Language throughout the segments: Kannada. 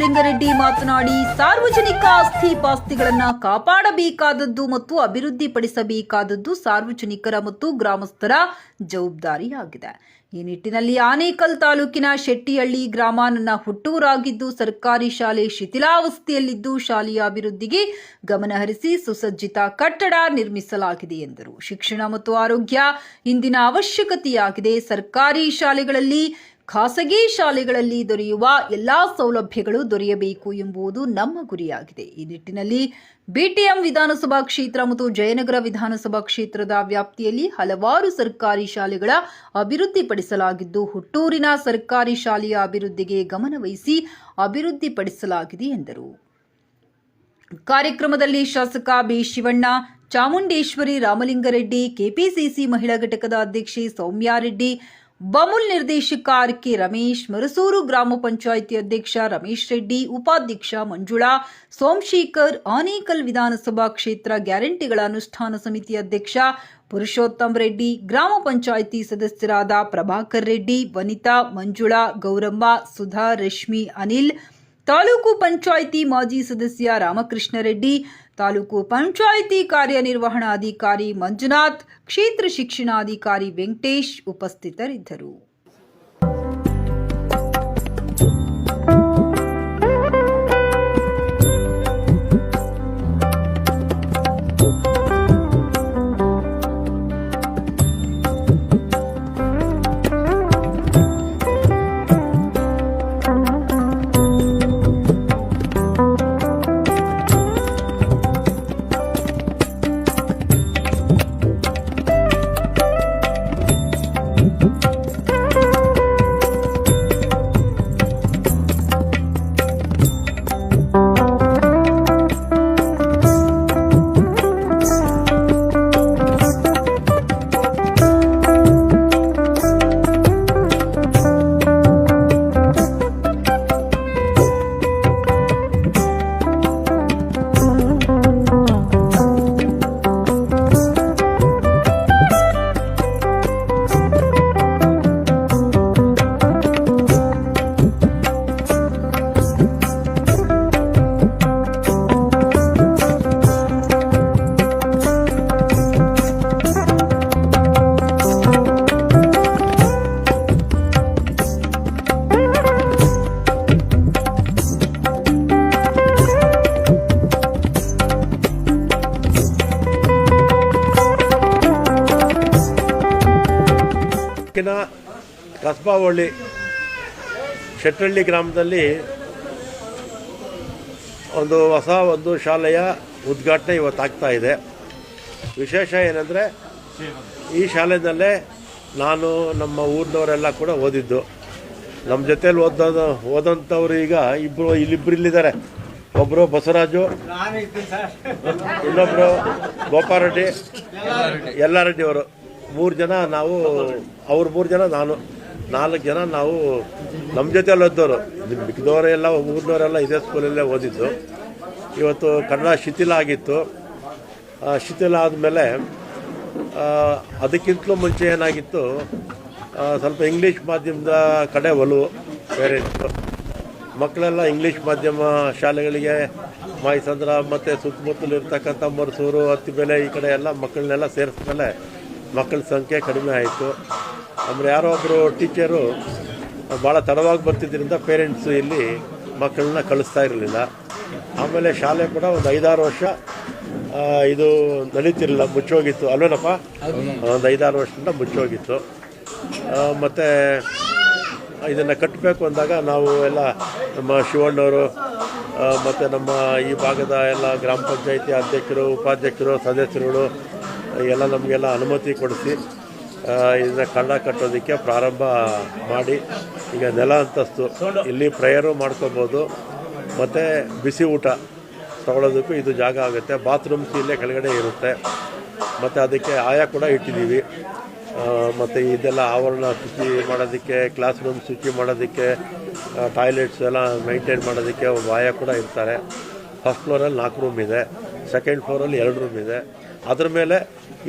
ಸಚಿವ ಮಾತನಾಡಿ, ಸಾರ್ವಜನಿಕ ಆಸ್ತಿ ಪಾಸ್ತಿಗಳನ್ನ ಕಾಪಾಡಬೇಕಾದದ್ದು ಮತ್ತು ಅಭಿವೃದ್ಧಿಪಡಿಸಬೇಕಾದದ್ದು ಸಾರ್ವಜನಿಕರ ಮತ್ತು ಗ್ರಾಮಸ್ಥರ ಜವಾಬ್ದಾರಿಯಾಗಿದೆ. ಈ ನಿಟ್ಟಿನಲ್ಲಿ ಆನೇಕಲ್ ತಾಲೂಕಿನ ಶೆಟ್ಟಿಹಳ್ಳಿ ಗ್ರಾಮ ನನ್ನ ಹುಟ್ಟೂರಾಗಿದ್ದು, ಸರ್ಕಾರಿ ಶಾಲೆ ಶಿಥಿಲಾವಸ್ಥೆಯಲ್ಲಿದ್ದು ಶಾಲೆಯ ಅಭಿವೃದ್ಧಿಗೆ ಗಮನಹರಿಸಿ ಸುಸಜ್ಜಿತ ಕಟ್ಟಡ ನಿರ್ಮಿಸಲಾಗಿದೆ ಎಂದರು. ಶಿಕ್ಷಣ ಮತ್ತು ಆರೋಗ್ಯ ಇಂದಿನ ಅವಶ್ಯಕತೆಯಾಗಿದೆ. ಸರ್ಕಾರಿ ಶಾಲೆಗಳಲ್ಲಿ ಖಾಸಗಿ ಶಾಲೆಗಳಲ್ಲಿ ದೊರೆಯುವ ಎಲ್ಲ ಸೌಲಭ್ಯಗಳು ದೊರೆಯಬೇಕು ಎಂಬುದು ನಮ್ಮ ಗುರಿಯಾಗಿದೆ. ಈ ನಿಟ್ಟಿನಲ್ಲಿ ಬಿಟಿಎಂ ವಿಧಾನಸಭಾ ಕ್ಷೇತ್ರ ಮತ್ತು ಜಯನಗರ ವಿಧಾನಸಭಾ ಕ್ಷೇತ್ರದ ವ್ಯಾಪ್ತಿಯಲ್ಲಿ ಹಲವಾರು ಸರ್ಕಾರಿ ಶಾಲೆಗಳ ಅಭಿವೃದ್ಧಿಪಡಿಸಲಾಗಿದ್ದು, ಹುಟ್ಟೂರಿನ ಸರ್ಕಾರಿ ಶಾಲೆಯ ಅಭಿವೃದ್ಧಿಗೆ ಗಮನವಹಿಸಿ ಅಭಿವೃದ್ಧಿಪಡಿಸಲಾಗಿದೆ ಎಂದರು. ಕಾರ್ಯಕ್ರಮದಲ್ಲಿ ಶಾಸಕ ಬಿ ಶಿವಣ್ಣ, ಚಾಮುಂಡೇಶ್ವರಿ ರಾಮಲಿಂಗರೆಡ್ಡಿ, ಕೆಪಿಸಿಸಿ ಮಹಿಳಾ ಘಟಕದ ಅಧ್ಯಕ್ಷೆ ಸೌಮ್ಯಾರೆಡ್ಡಿ ಬಮುಲ್ ನಿರ್ದೇಶಕ ಆರ್ ಕೆ ರಮೇಶ್, ಮರಸೂರು ಗ್ರಾಮ ಪಂಚಾಯಿತಿ ಅಧ್ಯಕ್ಷ ರಮೇಶ್ ರೆಡ್ಡಿ, ಉಪಾಧ್ಯಕ್ಷ ಮಂಜುಳಾ, ಸೋಮಶೇಖರ್, ಆನೇಕಲ್ ವಿಧಾನಸಭಾ ಕ್ಷೇತ್ರ ಗ್ಯಾರಂಟಿಗಳ ಅನುಷ್ಠಾನ ಸಮಿತಿ ಅಧ್ಯಕ್ಷ ಪುರುಷೋತ್ತಮ್ ರೆಡ್ಡಿ, ಗ್ರಾಮ ಪಂಚಾಯಿತಿ ಸದಸ್ಯರಾದ ಪ್ರಭಾಕರ್ ರೆಡ್ಡಿ, ವನಿತಾ ಮಂಜುಳಾ, ಗೌರಮ್ಮ, ಸುಧಾ, ರಶ್ಮಿ, ಅನಿಲ್ ತಾಲೂಕು ಪಂಚಾಯಿತಿ ಮಾಜಿ ಸದಸ್ಯ ರಾಮಕೃಷ್ಣ ರೆಡ್ಡಿ ತಾಲೂಕು ಪಂಚಾಯಿತಿ ಕಾರ್ಯನಿರ್ವಹಣಾಧಿಕಾರಿ ಮಂಜುನಾಥ್ ಕ್ಷೇತ್ರ ಶಿಕ್ಷಣಾಧಿಕಾರಿ ವೆಂಕಟೇಶ್ ಉಪಸ್ಥಿತರಿದ್ದರು ಕಸ್ಬಾವಳ್ಳಿ ಶೆಟ್ಟಳ್ಳಿ ಗ್ರಾಮದಲ್ಲಿ ಒಂದು ಹೊಸ ಒಂದು ಶಾಲೆಯ ಉದ್ಘಾಟನೆ ಇವತ್ತಾಗ್ತಾ ಇದೆ. ವಿಶೇಷ ಏನಂದರೆ ಈ ಶಾಲೆಯಲ್ಲೇ ನಾನು ನಮ್ಮ ಊರಿನವರೆಲ್ಲ ಕೂಡ ಓದಿದ್ದು. ನಮ್ಮ ಜೊತೆಯಲ್ಲಿ ಓದೋದು ಓದಂಥವ್ರು ಈಗ ಇಬ್ಬರು ಇಲ್ಲಿಬ್ಬರು ಇಲ್ಲಿದ್ದಾರೆ. ಒಬ್ಬರು ಬಸವರಾಜು ಇನ್ನೊಬ್ಬರು ಗೋಪಾರೆಡ್ಡಿ ಯಲ್ಲಾರೆಡ್ಡಿ ಅವರು. ಮೂರು ಜನ ನಾವು, ಅವ್ರ ಮೂರು ಜನ ನಾನು. ನಾಲ್ಕು ಜನ ನಾವು ನಮ್ಮ ಜೊತೆಲಿ ಓದ್ದವರು. ಮಿಕ್ಕಿದವರೆಲ್ಲ ಊರಿನವರೆಲ್ಲ ಇದೇ ಸ್ಕೂಲಲ್ಲೇ ಓದಿದ್ದು. ಇವತ್ತು ಕನ್ನಡ ಶಿಥಿಲ ಆಗಿತ್ತು. ಶಿಥಿಲ ಆದಮೇಲೆ ಅದಕ್ಕಿಂತಲೂ ಮುಂಚೆ ಏನಾಗಿತ್ತು ಸ್ವಲ್ಪ ಇಂಗ್ಲೀಷ್ ಮಾಧ್ಯಮದ ಕಡೆ ಒಲವು ಪೇರೆಂಟ್ಸು ಮಕ್ಕಳೆಲ್ಲ ಇಂಗ್ಲೀಷ್ ಮಾಧ್ಯಮ ಶಾಲೆಗಳಿಗೆ ಮಾಯಸಂದ್ರ ಮತ್ತು ಸುತ್ತಮುತ್ತಲು ಇರ್ತಕ್ಕಂಥ ಮರಸೂರು ಹತ್ತಿಬೆಲೆ ಈ ಕಡೆ ಎಲ್ಲ ಮಕ್ಕಳನ್ನೆಲ್ಲ ಸೇರಿಸ್ಮೇಲೆ ಮಕ್ಕಳ ಸಂಖ್ಯೆ ಕಡಿಮೆ ಆಯಿತು. ಆಮೇಲೆ ಯಾರೋ ಒಬ್ಬರು ಟೀಚರು ಭಾಳ ತಡವಾಗಿ ಬರ್ತಿದ್ದರಿಂದ ಪೇರೆಂಟ್ಸು ಇಲ್ಲಿ ಮಕ್ಕಳನ್ನ ಕಳಿಸ್ತಾ ಇರಲಿಲ್ಲ. ಆಮೇಲೆ ಶಾಲೆ ಕೂಡ ಒಂದು ಐದಾರು ವರ್ಷ ಇದು ನಡೀತಿರಲಿಲ್ಲ, ಮುಚ್ಚೋಗಿತ್ತು. ಅಲ್ವೇನಪ್ಪ? ಒಂದು ಐದಾರು ವರ್ಷದಿಂದ ಮುಚ್ಚೋಗಿತ್ತು. ಮತ್ತು ಇದನ್ನು ಕಟ್ಟಬೇಕು ಅಂದಾಗ ನಾವು ಎಲ್ಲ ನಮ್ಮ ಶಿವಣ್ಣವರು ಮತ್ತು ನಮ್ಮ ಈ ಭಾಗದ ಎಲ್ಲ ಗ್ರಾಮ ಪಂಚಾಯಿತಿ ಅಧ್ಯಕ್ಷರು, ಉಪಾಧ್ಯಕ್ಷರು, ಸದಸ್ಯರುಗಳು, ಎಲ್ಲ ನಮಗೆಲ್ಲ ಅನುಮತಿ ಕೊಡಿಸಿ ಇದನ್ನ ಕಳ್ಳ ಕಟ್ಟೋದಕ್ಕೆ ಪ್ರಾರಂಭ ಮಾಡಿ. ಈಗ ನೆಲ ಅಂತಸ್ತು. ಇಲ್ಲಿ ಪ್ರೇಯರು ಮಾಡ್ಕೋಬೋದು. ಮತ್ತು ಬಿಸಿ ಊಟ ತಗೊಳ್ಳೋದಕ್ಕೂ ಇದು ಜಾಗ ಆಗುತ್ತೆ. ಬಾತ್ರೂಮ್ಸ್ ಇಲ್ಲೇ ಕೆಳಗಡೆ ಇರುತ್ತೆ. ಮತ್ತು ಅದಕ್ಕೆ ಆಯಾ ಕೂಡ ಇಟ್ಟಿದ್ದೀವಿ. ಮತ್ತು ಇದೆಲ್ಲ ಆವರಣ ಶುಚಿ ಮಾಡೋದಕ್ಕೆ ಕ್ಲಾಸ್ ರೂಮ್ ಶುಚಿ ಮಾಡೋದಕ್ಕೆ ಟಾಯ್ಲೆಟ್ಸ್ ಎಲ್ಲ ಮೈಂಟೈನ್ ಮಾಡೋದಕ್ಕೆ ಆಯಾ ಕೂಡ ಇರ್ತಾರೆ ಫಸ್ಟ್ ಫ್ಲೋರಲ್ಲಿ ನಾಲ್ಕು ರೂಮ್ ಇದೆ. ಸೆಕೆಂಡ್ ಫ್ಲೋರಲ್ಲಿ ಎರಡು ರೂಮ್ ಇದೆ. ಅದ್ರ ಮೇಲೆ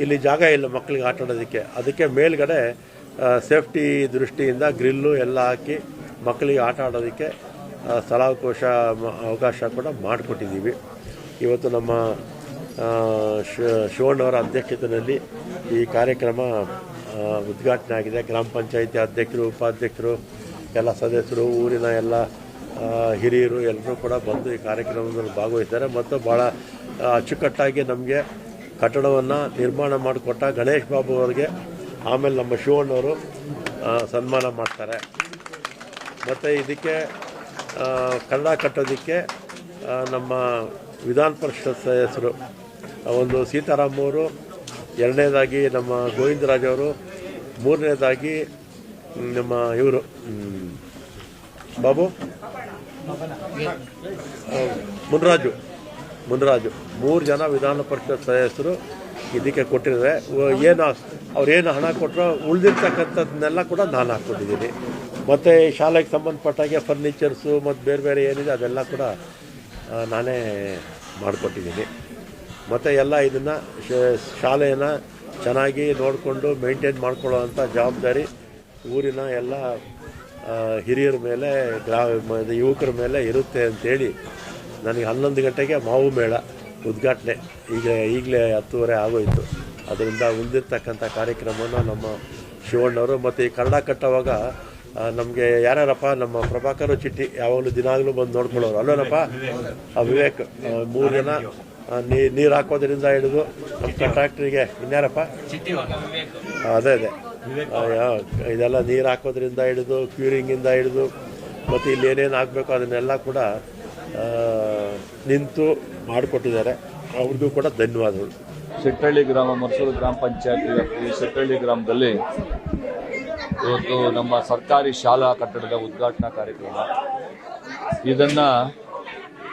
ಇಲ್ಲಿ ಜಾಗ ಇಲ್ಲ ಮಕ್ಕಳಿಗೆ ಆಟ ಆಡೋದಕ್ಕೆ. ಅದಕ್ಕೆ ಮೇಲ್ಗಡೆ ಸೇಫ್ಟಿ ದೃಷ್ಟಿಯಿಂದ ಗ್ರಿಲ್ಲು ಎಲ್ಲ ಹಾಕಿ ಮಕ್ಕಳಿಗೆ ಆಟ ಆಡೋದಕ್ಕೆ ಸ್ಥಳಾವಕಾಶ ಅವಕಾಶ ಕೂಡ ಮಾಡಿಕೊಟ್ಟಿದ್ದೀವಿ. ಇವತ್ತು ನಮ್ಮ ಶಿವಣ್ಣವರ ಅಧ್ಯಕ್ಷತೆಯಲ್ಲಿ ಈ ಕಾರ್ಯಕ್ರಮ ಉದ್ಘಾಟನೆ ಆಗಿದೆ. ಗ್ರಾಮ ಪಂಚಾಯಿತಿ ಅಧ್ಯಕ್ಷರು, ಉಪಾಧ್ಯಕ್ಷರು, ಎಲ್ಲ ಸದಸ್ಯರು, ಊರಿನ ಎಲ್ಲ ಹಿರಿಯರು ಎಲ್ಲರೂ ಕೂಡ ಬಂದು ಈ ಕಾರ್ಯಕ್ರಮದಲ್ಲಿ ಭಾಗವಹಿಸ್ತಾರೆ ಮತ್ತು ಭಾಳ ಅಚ್ಚುಕಟ್ಟಾಗಿ ನಮಗೆ ಕಟ್ಟಡವನ್ನು ನಿರ್ಮಾಣ ಮಾಡಿಕೊಟ್ಟ ಗಣೇಶ್ ಬಾಬು ಅವರಿಗೆ ಆಮೇಲೆ ನಮ್ಮ ಶಿವಣ್ಣವರು ಸನ್ಮಾನ ಮಾಡ್ತಾರೆ. ಮತ್ತು ಇದಕ್ಕೆ ಕನ್ನಡ ಕಟ್ಟೋದಕ್ಕೆ ನಮ್ಮ ವಿಧಾನ ಪರಿಷತ್ ಸದಸ್ಯರು ಒಂದು ಸೀತಾರಾಮ್ ಅವರು ಎರಡನೇದಾಗಿ ನಮ್ಮ ಗೋವಿಂದರಾಜ್ ಅವರು ಮೂರನೇದಾಗಿ ನಮ್ಮ ಇವರು ಬಾಬು? ಮುನ್ರಾಜು. ಮುನ್ರಾಜು. ಮೂರು ಜನ ವಿಧಾನ ಪರಿಷತ್ ಸದಸ್ಯರು ಇದಕ್ಕೆ ಕೊಟ್ಟಿದ್ದಾರೆ. ಅವ್ರು ಏನು ಅವ್ರೇನು ಹಣ ಕೊಟ್ಟರೋ ಉಳಿದಿರ್ತಕ್ಕಂಥದ್ದನ್ನೆಲ್ಲ ಕೂಡ ನಾನು ಹಾಕ್ಕೊಟ್ಟಿದ್ದೀನಿ ಮತ್ತು ಶಾಲೆಗೆ ಸಂಬಂಧಪಟ್ಟಾಗೆ ಫರ್ನಿಚರ್ಸು ಮತ್ತು ಬೇರೆ ಬೇರೆ ಏನಿದೆ ಅದೆಲ್ಲ ಕೂಡ ನಾನೇ ಮಾಡಿಕೊಟ್ಟಿದ್ದೀನಿ. ಮತ್ತು ಎಲ್ಲ ಇದನ್ನು ಶಾಲೆಯನ್ನು ಚೆನ್ನಾಗಿ ನೋಡಿಕೊಂಡು ಮೇಂಟೈನ್ ಮಾಡ್ಕೊಳ್ಳೋವಂಥ ಜವಾಬ್ದಾರಿ ಊರಿನ ಎಲ್ಲ ಹಿರಿಯರ ಮೇಲೆ, ಗ್ರಾ ಯುವಕರ ಮೇಲೆ ಇರುತ್ತೆ ಅಂತೇಳಿ ನನಗೆ ಹನ್ನೊಂದು ಗಂಟೆಗೆ ಮಾವು ಮೇಳ ಉದ್ಘಾಟನೆ. ಈಗ ಈಗಲೇ ಹತ್ತುವರೆ ಆಗೋಯಿತು. ಅದರಿಂದ ಉಳಿದಿರ್ತಕ್ಕಂಥ ಕಾರ್ಯಕ್ರಮವನ್ನು ನಮ್ಮ ಶಿವಣ್ಣವರು ಮತ್ತು ಈ ಕನ್ನಡ ಕಟ್ಟುವಾಗ ನಮಗೆ ಯಾರ್ಯಾರಪ್ಪ ನಮ್ಮ ಪ್ರಭಾಕರ ಚಿಟ್ಟಿ ಯಾವಾಗಲೂ ದಿನಾಗಲೂ ಬಂದು ನೋಡ್ಕೊಳ್ಳೋರು. ಅಲ್ಲೋನಪ್ಪ ಆ ವಿವೇಕ್ ಮೂರು ಜನ ನೀರು ಹಾಕೋದ್ರಿಂದ ಹಿಡಿದು ನಮ್ಮ ಕಾಂಟ್ರಾಕ್ಟ್ರಿಗೆ ಇನ್ಯಾರಪ್ಪ? ಅದೇ ಅದೇ. ಇದೆಲ್ಲ ನೀರು ಹಾಕೋದ್ರಿಂದ ಹಿಡಿದು ಕ್ಯೂರಿಂಗಿಂದ ಹಿಡಿದು ಮತ್ತು ಇಲ್ಲಿ ಏನೇನು ಆಗಬೇಕು ಅದನ್ನೆಲ್ಲ ಕೂಡ ನಿಂತು ಮಾಡಿಕೊಟ್ಟಿದ್ದಾರೆ. ಅವ್ರಿಗೂ ಕೂಡ ಧನ್ಯವಾದಗಳು. ಶೆಟ್ಟಹಳ್ಳಿ ಗ್ರಾಮ ಮರ್ಸೂರು ಗ್ರಾಮ ಪಂಚಾಯತ್ ವ್ಯಾಪ್ತಿ ಶೆಟ್ಟಹಳ್ಳಿ ಗ್ರಾಮದಲ್ಲಿ ಇವತ್ತು ನಮ್ಮ ಸರ್ಕಾರಿ ಶಾಲಾ ಕಟ್ಟಡದ ಉದ್ಘಾಟನಾ ಕಾರ್ಯಕ್ರಮ. ಇದನ್ನ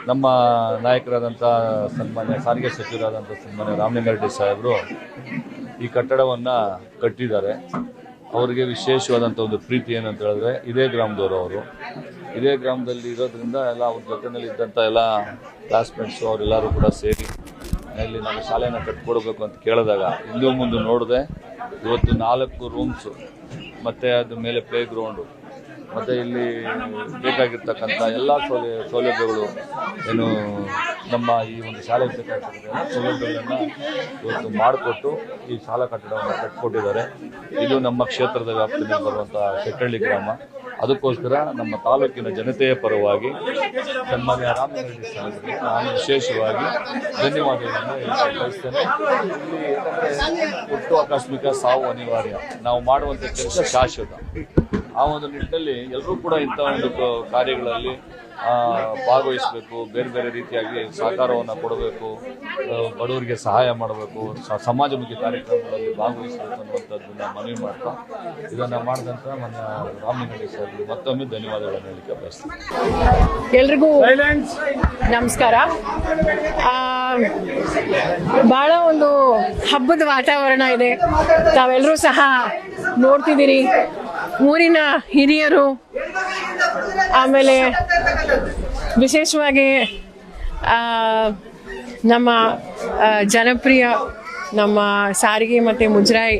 ನಮ್ಮ ನಾಯಕರಾದಂಥ ಸನ್ಮಾನ್ಯ, ಸಾರಿಗೆ ಸಚಿವರಾದಂಥ ಸನ್ಮಾನ್ಯ ರಾಮಲಿಂಗಾರೆಡ್ಡಿ ಸಾಹೇಬರು ಈ ಕಟ್ಟಡವನ್ನು ಕಟ್ಟಿದ್ದಾರೆ. ಅವರಿಗೆ ವಿಶೇಷವಾದಂಥ ಒಂದು ಪ್ರೀತಿ ಏನಂತ ಹೇಳಿದ್ರೆ, ಇದೇ ಗ್ರಾಮದವರು ಅವರು. ಇದೇ ಗ್ರಾಮದಲ್ಲಿ ಇರೋದ್ರಿಂದ ಎಲ್ಲ ಅವ್ರ ಜೊತೆಯಲ್ಲಿ ಇದ್ದಂಥ ಎಲ್ಲ ಕ್ಲಾಸ್ಮೇಟ್ಸು ಅವರೆಲ್ಲರೂ ಕೂಡ ಸೇರಿ ಇಲ್ಲಿ ನಮ್ಮ ಶಾಲೆನ ಕಟ್ಕೊಡ್ಬೇಕು ಅಂತ ಕೇಳಿದಾಗ ಹಿಂದೂ ಮುಂದೆ ನೋಡಿದೆ. ಇವತ್ತು ನಾಲ್ಕು ರೂಮ್ಸು ಮತ್ತು ಅದ್ರ ಮೇಲೆ ಪ್ಲೇ ಗ್ರೌಂಡು ಮತ್ತು ಇಲ್ಲಿ ಬೇಕಾಗಿರ್ತಕ್ಕಂಥ ಎಲ್ಲ ಸೌಲಭ್ಯ ಸೌಲಭ್ಯಗಳು ಏನು ನಮ್ಮ ಈ ಒಂದು ಶಾಲೆಗೆ ಬೇಕಾಗಿರ್ತಕ್ಕಂಥ ಸೌಲಭ್ಯಗಳನ್ನು ಇವತ್ತು ಮಾಡಿಕೊಟ್ಟು ಈ ಶಾಲಾ ಕಟ್ಟಡವನ್ನು ಕಟ್ಟಿಕೊಟ್ಟಿದ್ದಾರೆ ಇದು ನಮ್ಮ ಕ್ಷೇತ್ರದ ವ್ಯಾಪ್ತಿಯಲ್ಲಿ ಬರುವಂಥ ಶೆಟ್ಟಳ್ಳಿ ಗ್ರಾಮ. ಅದಕ್ಕೋಸ್ಕರ ನಮ್ಮ ತಾಲೂಕಿನ ಜನತೆಯ ಪರವಾಗಿ ಸನ್ಮಾನ್ಯ ರಾಮರೆಡ್ಡಿ ಸ್ಥಾನದಲ್ಲಿ ನಾನು ವಿಶೇಷವಾಗಿ ಧನ್ಯವಾದಗಳನ್ನು ಬಯಸ್ತೇನೆ. ಇಲ್ಲಿ ಆಕಸ್ಮಿಕ ಸಾವು ಅನಿವಾರ್ಯ. ನಾವು ಮಾಡುವಂಥ ಕೆಲಸ ಶಾಶ್ವತ. ಆ ಒಂದು ನಿಟ್ಟಿನಲ್ಲಿ ಎಲ್ಲರೂ ಕೂಡ ಇಂಥ ಒಂದು ಕಾರ್ಯಗಳಲ್ಲಿ ಆ, ಭಾಗವಹಿಸಬೇಕು ಬೇರೆ ಬೇರೆ ರೀತಿಯಾಗಿ ಸಹಕಾರವನ್ನು ಕೊಡಬೇಕು ಬಡವರಿಗೆ ಸಹಾಯ ಮಾಡಬೇಕು ಸಮಾಜಮುಖಿ ಕಾರ್ಯಕ್ರಮಗಳಲ್ಲಿ ಭಾಗವಹಿಸಬೇಕು ಅನ್ನುವಂಥದ್ದನ್ನ ಮನವಿ ಮಾಡ್ತಾ ಇದನ್ನು ಮಾಡಿದಂಥ ನನ್ನ ರಾಮಲಿಂಗಡಿ ಸರ್ ಮತ್ತೊಮ್ಮೆ ಧನ್ಯವಾದಗಳನ್ನು ಹೇಳಲಿಕ್ಕೆ ಬಯಸ್ತೀನಿ. ಎಲ್ರಿಗೂ ನಮಸ್ಕಾರ. ಆ, ಬಹಳ ಒಂದು ಹಬ್ಬದ ವಾತಾವರಣ ಇದೆ. ತಾವೆಲ್ಲರೂ ಸಹ ನೋಡ್ತಿದ್ದೀರಿ. ಊರಿನ ಹಿರಿಯರು, ಆಮೇಲೆ ವಿಶೇಷವಾಗಿ ನಮ್ಮ ಜನಪ್ರಿಯ ನಮ್ಮ ಸಾರಿಗೆ ಮತ್ತು ಮುಜರಾಯಿ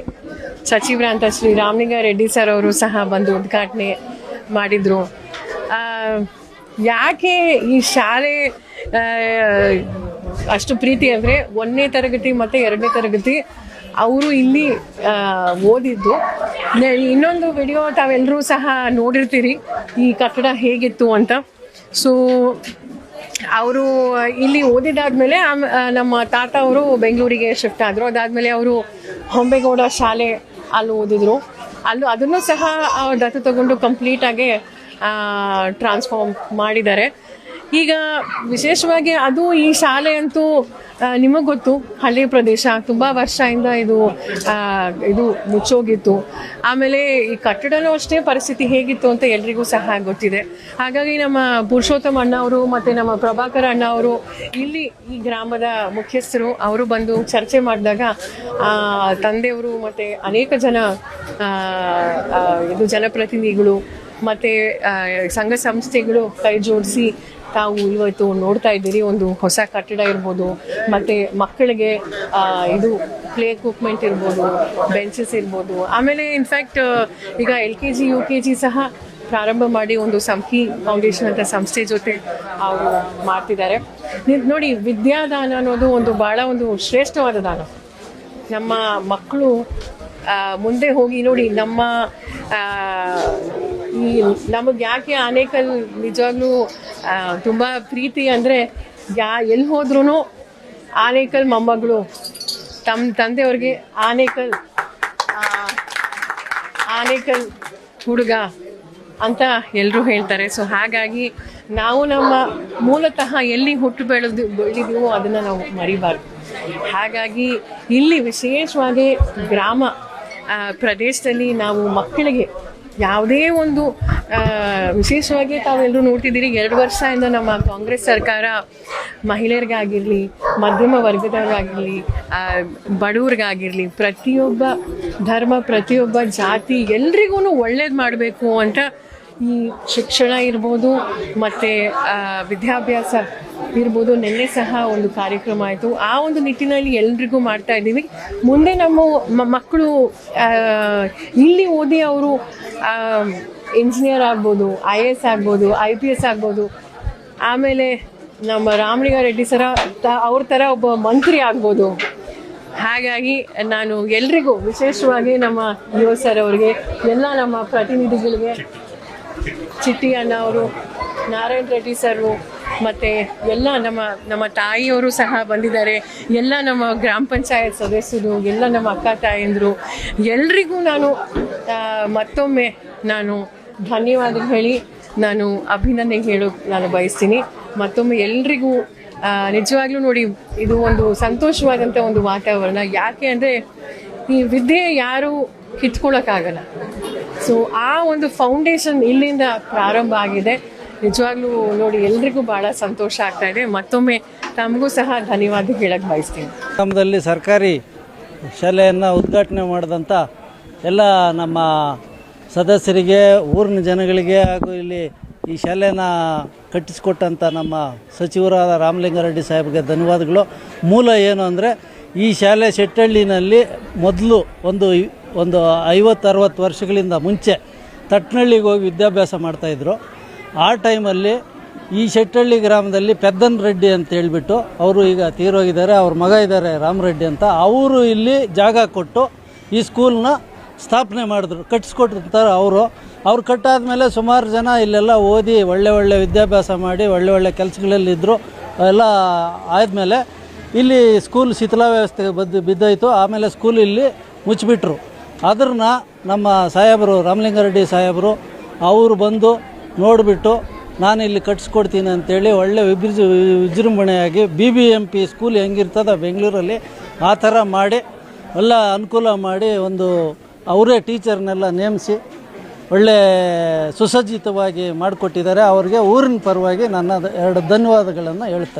ಸಚಿವರಂತ ಶ್ರೀ ರಾಮಲಿಂಗ ರೆಡ್ಡಿ ಸರ್ ಅವರು ಸಹ ಬಂದು ಉದ್ಘಾಟನೆ ಮಾಡಿದರು. ಯಾಕೆ ಈ ಶಾಲೆ ಅಷ್ಟು ಪ್ರೀತಿ ಅಂದರೆ ಒಂದನೇ ತರಗತಿ ಮತ್ತು ಎರಡನೇ ತರಗತಿ ಅವರು ಇಲ್ಲಿ ಓದಿದ್ದು. ಇನ್ನೊಂದು ವಿಡಿಯೋ ತಾವೆಲ್ಲರೂ ಸಹ ನೋಡಿರ್ತೀರಿ. ಈ ಕಟ್ಟಡ ಹೇಗಿತ್ತು ಅಂತ. ಸೊ ಅವರು, ಇಲ್ಲಿ ಓದಿದಾದ್ಮೇಲೆ ನಮ್ಮ ತಾತ ಅವರು ಬೆಂಗಳೂರಿಗೆ ಶಿಫ್ಟ್ ಆದರು. ಅದಾದಮೇಲೆ ಅವರು ಹೊಂಬೇಗೌಡ ಶಾಲೆ ಅಲ್ಲಿ ಓದಿದ್ರು. ಅಲ್ಲೂ ಅದನ್ನು ಸಹ ದತ್ತು ತಗೊಂಡು ಕಂಪ್ಲೀಟಾಗಿ ಟ್ರಾನ್ಸ್ಫಾರ್ಮ್ ಮಾಡಿದ್ದಾರೆ. ಈಗ ವಿಶೇಷವಾಗಿ ಅದು ಈ ಶಾಲೆ ಅಂತೂ ನಿಮಗೆ ಗೊತ್ತು, ಹಳ್ಳಿ ಪ್ರದೇಶ, ತುಂಬ ವರ್ಷದಿಂದ ಇದು ಇದು ಮುಚ್ಚೋಗಿತ್ತು. ಆಮೇಲೆ ಈ ಕಟ್ಟಡನೂ ಅಷ್ಟೇ ಪರಿಸ್ಥಿತಿ ಹೇಗಿತ್ತು ಅಂತ ಎಲ್ರಿಗೂ ಸಹ ಗೊತ್ತಿದೆ. ಹಾಗಾಗಿ ನಮ್ಮ ಪುರುಷೋತ್ತಮ ಅಣ್ಣ ಅವರು ಮತ್ತು ನಮ್ಮ ಪ್ರಭಾಕರ್ ಅಣ್ಣ ಅವರು ಇಲ್ಲಿ ಈ ಗ್ರಾಮದ ಮುಖ್ಯಸ್ಥರು, ಅವರು ಬಂದು ಚರ್ಚೆ ಮಾಡಿದಾಗ ತಂದೆಯವರು ಮತ್ತು ಅನೇಕ ಜನ ಇದು ಜನಪ್ರತಿನಿಧಿಗಳು, ಮತ್ತು ಸಂಘ ಸಂಸ್ಥೆಗಳು ಕೈ ಜೋಡಿಸಿ ತಾವು ಇವತ್ತು ನೋಡ್ತಾ ಇದ್ದೀರಿ, ಒಂದು ಹೊಸ ಕಟ್ಟಡ ಇರ್ಬೋದು, ಮತ್ತು ಮಕ್ಕಳಿಗೆ ಇದು ಪ್ಲೇ ಎಕ್ವಿಪ್ಮೆಂಟ್ ಇರ್ಬೋದು ಬೆಂಚಸ್ ಇರ್ಬೋದು. ಆಮೇಲೆ ಇನ್ಫ್ಯಾಕ್ಟ್ ಈಗ L K G U K G ಸಹ ಪ್ರಾರಂಭ ಮಾಡಿ ಒಂದು ಸಂಹಿ ಫೌಂಡೇಶನ್ ಅಂತ ಸಂಸ್ಥೆ ಜೊತೆ ಅವರು ಮಾಡ್ತಿದ್ದಾರೆ. ನೋಡಿ, ವಿದ್ಯಾದಾನ ಅನ್ನೋದು ಒಂದು ಭಾಳ ಒಂದು ಶ್ರೇಷ್ಠವಾದ ದಾನ. ನಮ್ಮ ಮಕ್ಕಳು ಮುಂದೆ ಹೋಗಿ ನೋಡಿ, ನಮ್ಮ ಈ ನಮಗೆ ಯಾಕೆ ಆನೇಕಲ್ ನಿಜವಾಗ್ಲೂ ತುಂಬ ಪ್ರೀತಿ ಅಂದರೆ, ಯಾ ಎಲ್ಲಿ ಹೋದ್ರೂ ಆನೇಕಲ್ ಮೊಮ್ಮಗಳು ತಮ್ಮ ತಂದೆಯವ್ರಿಗೆ ಆನೇಕಲ್ ಆನೇಕಲ್ ಹುಡುಗ ಅಂತ ಎಲ್ಲರೂ ಹೇಳ್ತಾರೆ. ಸೊ, ಹಾಗಾಗಿ ನಾವು ನಮ್ಮ ಮೂಲತಃ ಎಲ್ಲಿ ಹುಟ್ಟು ಬೆಳೆದು ಬೆಳೆದಿದ್ದೀವೋ ಅದನ್ನು ನಾವು ಮರಿಬಾರ್ದು. ಹಾಗಾಗಿ ಇಲ್ಲಿ ವಿಶೇಷವಾಗಿ ಗ್ರಾಮ ಪ್ರದೇಶದಲ್ಲಿ ನಾವು ಮಕ್ಕಳಿಗೆ ಯಾವುದೇ ಒಂದು ವಿಶೇಷವಾಗಿ ತಾವೆಲ್ಲರೂ ನೋಡ್ತಿದ್ದೀರಿ, ಎರಡು ವರ್ಷದಿಂದ ನಮ್ಮ ಕಾಂಗ್ರೆಸ್ ಸರ್ಕಾರ ಮಹಿಳೆಯರಿಗಾಗಿರಲಿ, ಮಧ್ಯಮ ವರ್ಗದವ್ರಿಗಾಗಿರಲಿ ಬಡವ್ರಿಗಾಗಿರಲಿ, ಪ್ರತಿಯೊಬ್ಬ ಧರ್ಮ, ಪ್ರತಿಯೊಬ್ಬ ಜಾತಿ ಎಲ್ರಿಗೂ ಒಳ್ಳೇದು ಮಾಡಬೇಕು ಅಂತ ಈ ಶಿಕ್ಷಣ ಇರ್ಬೋದು, ಮತ್ತು ವಿದ್ಯಾಭ್ಯಾಸ ಇರ್ಬೋದು, ನಿನ್ನೆ ಸಹ ಒಂದು ಕಾರ್ಯಕ್ರಮ ಆಯಿತು. ಆ ಒಂದು ನಿಟ್ಟಿನಲ್ಲಿ ಎಲ್ರಿಗೂ ಮಾಡ್ತಾ ಇದ್ದೀವಿ. ಮುಂದೆ ನಮ್ಮ ಮಕ್ಕಳು ಇಲ್ಲಿ ಓದಿ ಅವರು ಇಂಜಿನಿಯರ್ ಆಗ್ಬೋದು ಐ ಎ ಎಸ್ ಆಗ್ಬೋದು ಐ ಪಿ ಎಸ್ ಆಗ್ಬೋದು. ಆಮೇಲೆ ನಮ್ಮ ರಾಮಲಿಂಗಾರೆಡ್ಡಿ ಸರ ತ- ಅವ್ರ ಥರ ಒಬ್ಬ ಮಂತ್ರಿ ಆಗ್ಬೋದು. ಹಾಗಾಗಿ ನಾನು ಎಲ್ರಿಗೂ ವಿಶೇಷವಾಗಿ ನಮ್ಮ ಯುವ ಸರ್ ಅವರಿಗೆ, ಎಲ್ಲ ನಮ್ಮ ಪ್ರತಿನಿಧಿಗಳಿಗೆ, ಚಿಟ್ಟಿ ಅಣ್ಣ ಅವರು, ನಾರಾಯಣ ರೆಡ್ಡಿ ಸರು ಮತ್ತು ಎಲ್ಲ ನಮ್ಮ ನಮ್ಮ ತಾಯಿಯವರು ಸಹ ಬಂದಿದ್ದಾರೆ. ಎಲ್ಲ ನಮ್ಮ ಗ್ರಾಮ ಪಂಚಾಯತ್ ಸದಸ್ಯರು, ಎಲ್ಲ ನಮ್ಮ ಅಕ್ಕ ತಾಯಂದರು. ಎಲ್ರಿಗೂ ನಾನು ಮತ್ತೊಮ್ಮೆ ನಾನು ಧನ್ಯವಾದ ಹೇಳಿ ನಾನು ಅಭಿನಂದನೆ ಹೇಳೋಕೆ ನಾನು ಬಯಸ್ತೀನಿ. ಮತ್ತೊಮ್ಮೆ ಎಲ್ರಿಗೂ ನಿಜವಾಗ್ಲೂ ನೋಡಿ, ಇದು ಒಂದು ಸಂತೋಷವಾದಂಥ ಒಂದು ವಾತಾವರಣ. ಯಾಕೆ ಅಂದರೆ, ಈ ವಿದ್ಯೆ ಯಾರೂ ಕಿತ್ಕೊಳ್ಳೋಕ್ಕಾಗಲ್ಲ ಸೊ ಆ ಒಂದು ಫೌಂಡೇಶನ್ ಇಲ್ಲಿಂದ ಪ್ರಾರಂಭ ಆಗಿದೆ. ನಿಜವಾಗ್ಲೂ ನೋಡಿ, ಎಲ್ರಿಗೂ ಬಹಳ ಸಂತೋಷ ಆಗ್ತಾ ಇದೆ. ಮತ್ತೊಮ್ಮೆ ತಮಗೂ ಸಹ ಧನ್ಯವಾದ ಹೇಳಕ್ ಬಯಸ್ತೀನಿ. ತಮ್ಮದಲ್ಲಿ ಸರ್ಕಾರಿ ಶಾಲೆಯನ್ನು ಉದ್ಘಾಟನೆ ಮಾಡಿದಂಥ ಎಲ್ಲ ನಮ್ಮ ಸದಸ್ಯರಿಗೆ, ಊರಿನ ಜನಗಳಿಗೆ ಹಾಗೂ ಇಲ್ಲಿ ಈ ಶಾಲೆನ ಕಟ್ಟಿಸಿಕೊಟ್ಟಂಥ ನಮ್ಮ ಸಚಿವರಾದ ರಾಮಲಿಂಗಾರೆಡ್ಡಿ ಸಾಹೇಬ್ಗೆ ಧನ್ಯವಾದಗಳು. ಮೂಲ ಏನು ಅಂದರೆ, ಈ ಶಾಲೆ ಶೆಟ್ಟಹಳ್ಳಿನಲ್ಲಿ ಮೊದಲು ಒಂದು ಒಂದು ಐವತ್ತು ಅರವತ್ತು ವರ್ಷಗಳಿಂದ ಮುಂಚೆ ತಟ್ನಳ್ಳಿಗೆ ಹೋಗಿ ವಿದ್ಯಾಭ್ಯಾಸ ಮಾಡ್ತಾಯಿದ್ರು ಆ ಟೈಮಲ್ಲಿ ಈ ಶೆಟ್ಟಹಳ್ಳಿ ಗ್ರಾಮದಲ್ಲಿ ಪೆದ್ದನ್ ರೆಡ್ಡಿ ಅಂತ ಹೇಳಿಬಿಟ್ಟು ಅವರು ಈಗ ತೀರೋಗಿದ್ದಾರೆ, ಅವ್ರ ಮಗ ಇದ್ದಾರೆ ರಾಮರೆಡ್ಡಿ ಅಂತ. ಅವರು ಇಲ್ಲಿ ಜಾಗ ಕೊಟ್ಟು ಈ ಸ್ಕೂಲ್ನ ಸ್ಥಾಪನೆ ಮಾಡಿದ್ರು, ಕಟ್ಟಿಸ್ಕೊಟ್ಟಿರ್ತಾರೆ ಅವರು. ಅವ್ರು ಕಟ್ಟಾದ್ಮೇಲೆ ಸುಮಾರು ಜನ ಇಲ್ಲೆಲ್ಲ ಓದಿ ಒಳ್ಳೆ ಒಳ್ಳೆ ವಿದ್ಯಾಭ್ಯಾಸ ಮಾಡಿ, ಒಳ್ಳೆ ಒಳ್ಳೆ ಕೆಲಸಗಳಲ್ಲಿದ್ದರು ಎಲ್ಲ ಆದಮೇಲೆ ಇಲ್ಲಿ ಸ್ಕೂಲ್ ಶಿಥಿಲಾವ್ಯವಸ್ಥೆ ಬದ್ದು ಬಿದ್ದೋಯ್ತು. ಆಮೇಲೆ ಸ್ಕೂಲ್ ಇಲ್ಲಿ ಮುಚ್ಚಿಬಿಟ್ರು ಅದನ್ನು ನಮ್ಮ ಸಾಹೇಬರು, ರಾಮಲಿಂಗಾರೆಡ್ಡಿ ಸಾಹೇಬರು, ಅವರು ಬಂದು ನೋಡಿಬಿಟ್ಟು ನಾನು ಇಲ್ಲಿ ಕಟ್ಸ್ಕೊಡ್ತೀನಿ ಅಂತೇಳಿ ಒಳ್ಳೆ ವಿಜೃ ವಿಜೃಂಭಣೆಯಾಗಿ B B M P school ಹೆಂಗಿರ್ತದ ಬೆಂಗಳೂರಲ್ಲಿ ಆ ಥರ ಮಾಡಿ ಎಲ್ಲ ಅನುಕೂಲ ಮಾಡಿ ಒಂದು ಅವರೇ ಟೀಚರ್ನೆಲ್ಲ ನೇಮಿಸಿ ಒಳ್ಳೆ ಸುಸಜ್ಜಿತವಾಗಿ ಮಾಡಿಕೊಟ್ಟಿದ್ದಾರೆ. ಅವರಿಗೆ ಊರಿನ ಪರವಾಗಿ ನನ್ನ ಎರಡು ಧನ್ಯವಾದಗಳನ್ನು ಹೇಳ್ತಾ